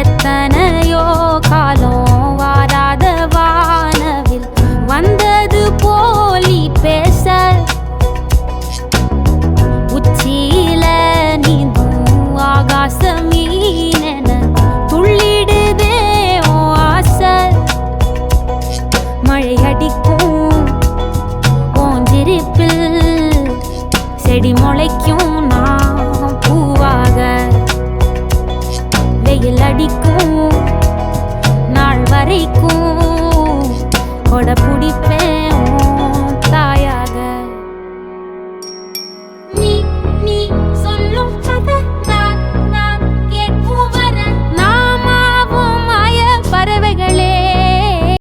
எத்தனையோ காலம் வாராத வானவில் வந்தது போலி பேச. உச்சியில நீந்தும் ஆகாசம் மீனென துள்ளிடுதே ஆசை. மழை அடிக்கும் ஓஞ்சிருப்பில் செடி முளைக்கும் நீக்கும் நாள் வரைக்கும்